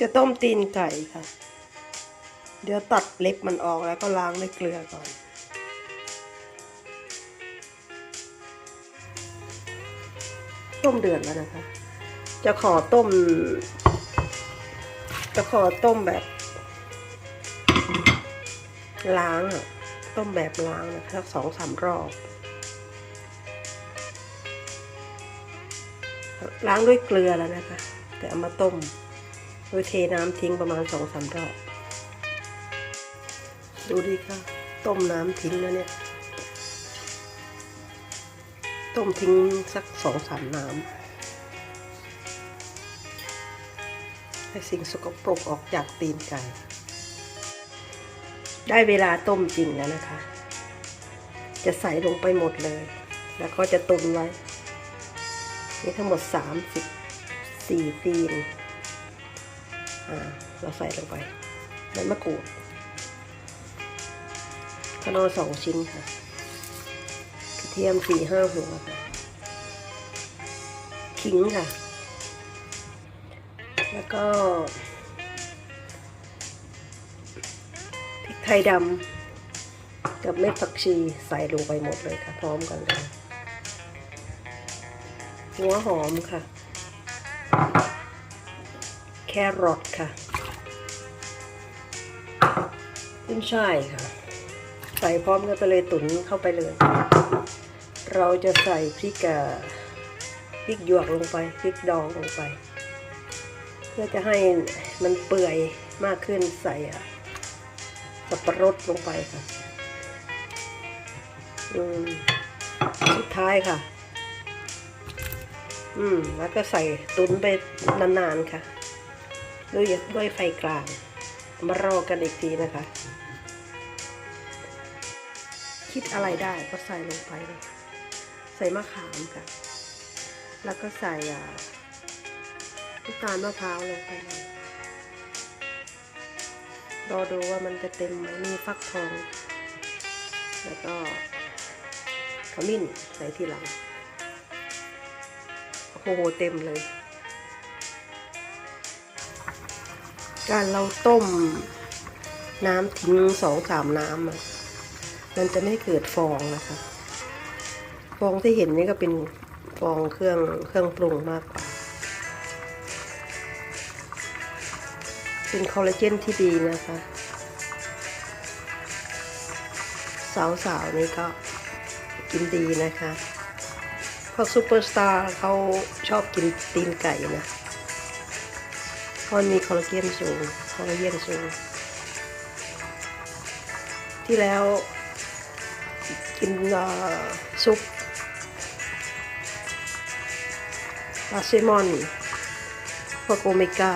จะต้มตีนไก่ค่ะ เดี๋ยวตัดเล็บมันออกแล้วก็ล้างด้วยเกลือก่อน ต้มเดือดแล้วนะคะ จะขอต้ม จะขอต้มแบบ ล้างอะต้มแบบล้างนะคะสักสองสามรอบ ล้างด้วยเกลือแล้วนะคะ แต่เอามาต้ม โดยเทน้ำทิ้งประมาณสองสามรอบดูดิค่ะ ต้มน้ำทิ้งแล้วเนี่ย ต้มทิ้งสักสองสามน้ำให้สิ่งสกปรกออกจากตีนไก่ ได้เวลาต้มจริงแล้วนะคะ จะใส่ลงไปหมดเลย แล้วก็จะตุนไว้ นี่ทั้งหมดสามสิบสี่ตีน เราใส่ลงไปใบมะกรูดขนอสองชิ้นค่ะกระเทียมสี่ห้าหัวค่ะขิงค่ะ แล้วก็พริกไทยดำกับเม็ดผักชีใส่ลงไปหมดเลยค่ะ พร้อมกันเลยหัวหอมค่ะ แครอทค่ะขึ้นช่ายค่ะ ใส่พร้อมกันไปเลยตุ๋นเข้าไปเลย เราจะใส่พริกกะพริกหยวกลงไปพริกดองลงไป เพื่อจะให้มันเปื่อยมากขึ้นใส่สับปะรดลงไปค่ะอืมสุดท้ายค่ะ อืม แล้วก็ใส่ตุนไปนานๆค่ะ ด้วยด้วยไฟกลาง มารอกันอีกทีนะคะ คิดอะไรได้ก็ใส่ลงไปเลยใส่มะขามค่ะ แล้วก็ใส่อ่าน้ำตาลมะพร้าวลงไปเลยรอดูว่ามันจะเต็มไหมมีฟักทอง แล้วก็ขมิ้นใส่ทีหลังโอ้โหเต็มเลย การเราต้มน้ำทิ้งสองสามน้ำมันจะไม่เกิดฟองนะคะ ฟองที่เห็นนี่ก็เป็นฟองเครื่องเครื่องปรุงมากกว่า เป็นคอลลาเจนที่ดีนะคะ สาวๆนี่ก็กินดีนะคะพวกซูเปอร์สตาร์เขาชอบกินตีนไก่นะ เพราะมันมีคอลลาเจนสูงคอลลาเจนสูง ที่แล้วกินซุปปลาเซมอนพวกโอเมก้า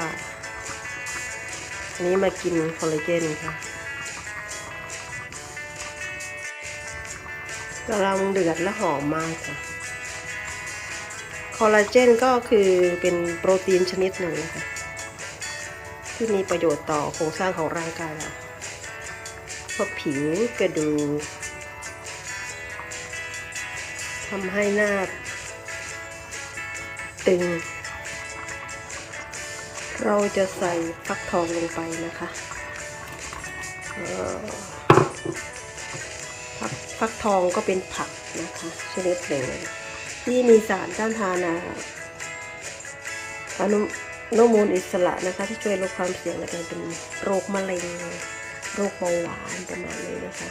อันนี้มากินคอลลาเจนค่ะกำลังเดือดและหอมมากค่ะคอลลาเจนก็คือเป็นโปรตีนชนิดหนึ่งนะคะ ที่มีประโยชน์ต่อโครงสร้างของร่างกายเราพวกผิวกระดูกทำให้หน้าตึง เราจะใส่ฟักทองลงไปนะคะเอ่อฟักฟักทองก็เป็นผักนะคะชนิดหนึ่งที่มีสารต้านทานอนุ อนุมูลอิสระนะคะ ที่ช่วยลดความเสี่ยงในการเป็นโรคมะเร็งโรคเบาหวานประมาณนี้นะคะ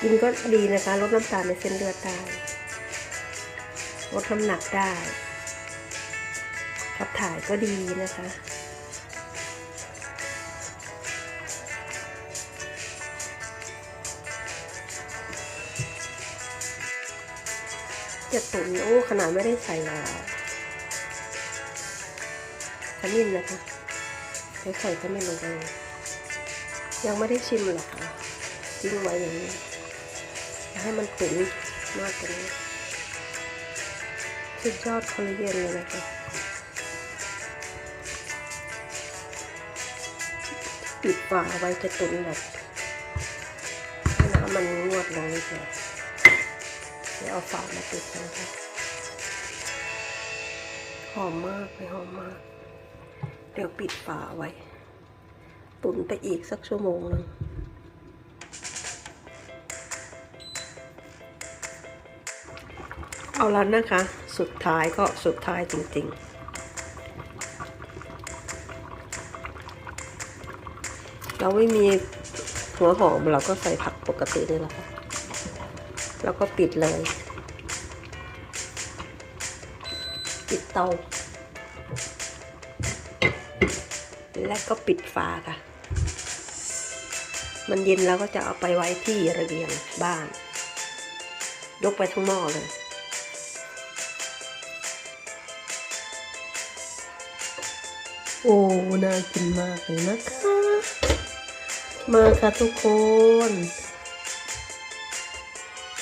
กินก็ดีนะคะลดน้ำตาลในเส้นเลือดได้ลดน้ำหนักได้ขับถ่ายก็ดีนะคะจะตุ๋นโอ้ขนาดไม่ได้ใส่อะ ขมิ้นนะคะเดี๋ยวใส่ขมิ้นลงไป ยังไม่ได้ชิมหรอกค่ะทิ้งไว้อย่างนี้ ให้มันตุ๋นมากกว่านี้สุดยอดคอลลาเจนเลยนะคะปิดฝาไว้จะตุ๋นแบบให้น้ำมันงวดลงนิดเดียวเดี๋ยวเอาฝามาปิดนะคะหอมมากเลยหอมมาก เดี๋ยวปิดฝาไว้ ตุ๋นไปอีกสักชั่วโมงหนึงเอาแล้วนะคะ สุดท้ายก็สุดท้ายจริงๆเราไม่มีหัวหอมเราก็ใส่ผักปกตินี่แหละค่ะ แล้วก็ปิดเลย ปิดเตา และก็ปิดฝาค่ะ มันเย็นแล้วก็จะเอาไปไว้ที่ระเบียงบ้าน ยกไปทั้งหม้อเลย โอ้ น่ากินมากเลยนะคะ มาค่ะทุกคน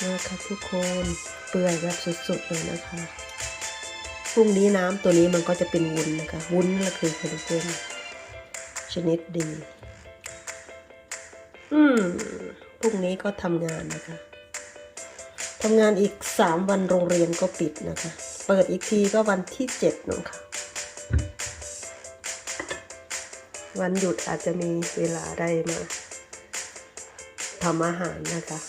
มาค่ะทุกคน เปื่อยแบบสุดๆเลยนะคะ พรุ่งนี้น้ำตัวนี้มันก็จะเป็นวุ้นนะคะ วุ้นก็คือคอลลาเจนชนิดดี อืมพรุ่งนี้ก็ทำงานนะคะทำงานอีกสามวันโรงเรียนก็ปิดนะคะ เปิดอีกทีก็วันที่เจ็ดนู่นค่ะวันหยุดอาจจะมีเวลาได้มาทำอาหารนะคะ